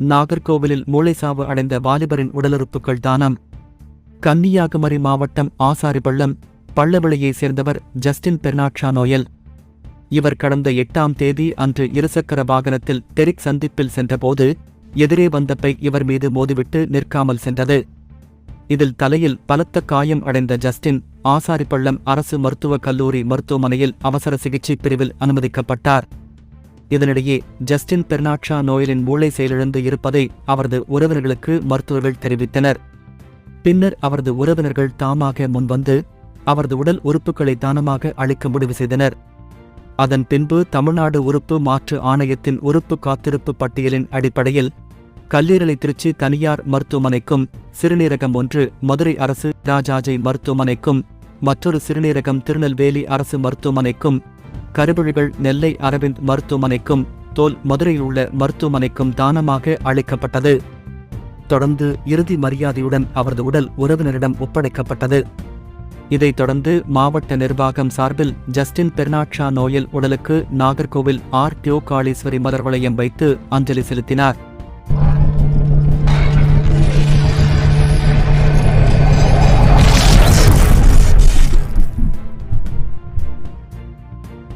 நாகர்கோவிலில் மூளைசாவு அடைந்த வாலிபரின் உடலுறுப்புகள் தானம். கன்னியாகுமரி மாவட்டம் ஆசாரிபள்ளம் பள்ளவிளையைச் சேர்ந்தவர் ஜஸ்டின் பெர்னாட்ஷா நோயல். இவர் கடந்த எட்டாம் தேதி அன்று இருசக்கர வாகனத்தில் டெரிக் சந்திப்பில் சென்றபோது எதிரே வந்த பை இவர் மீது மோதிவிட்டு நிற்காமல் சென்றது. இதில் தலையில் பலத்த காயம் அடைந்த ஜஸ்டின் ஆசாரிப்பள்ளம் அரசு மருத்துவக் கல்லூரி மருத்துவமனையில் அவசர சிகிச்சை பிரிவில் அனுமதிக்கப்பட்டார். இதனிடையே ஜஸ்டின் பெர்னாட்ஷா நோயலின் மூளை செயலிழந்து இருப்பதை அவரது உறவினர்களுக்கு மருத்துவர்கள் தெரிவித்தனர். பின்னர் அவரது உறவினர்கள் தாமாக முன்வந்து அவரது உடல் உறுப்புகளை தானமாக அளிக்க முடிவு செய்தனர். அதன் பின்பு தமிழ்நாடு உறுப்பு மாற்று ஆணையத்தின் உறுப்பு காத்திருப்பு பட்டியலின் அடிப்படையில் கல்லீரலை திருச்சி தனியார் மருத்துவமனைக்கும் சிறுநீரகம் ஒன்று மதுரை அரசு ராஜாஜை மருத்துவமனைக்கும் மற்றொரு சிறுநீரகம் திருநெல்வேலி அரசு மருத்துவமனைக்கும் கருவிழிகள் நெல்லை அரவிந்த் மருத்துவமனைக்கும் தோல் மதுரையில் உள்ள மருத்துவமனைக்கும் தானமாக அளிக்கப்பட்டது. தொடர்ந்து இறுதி மரியாதையுடன் அவரது உடல் உறவினரிடம் ஒப்படைக்கப்பட்டது. இதைத் தொடர்ந்து மாவட்ட நிர்வாகம் சார்பில் ஜஸ்டின் பெர்னாட்ஷா நோயல் உடலுக்கு Nagercoil R. D O Kaliswari மலர் வளையம் வைத்து அஞ்சலி செலுத்தினார்.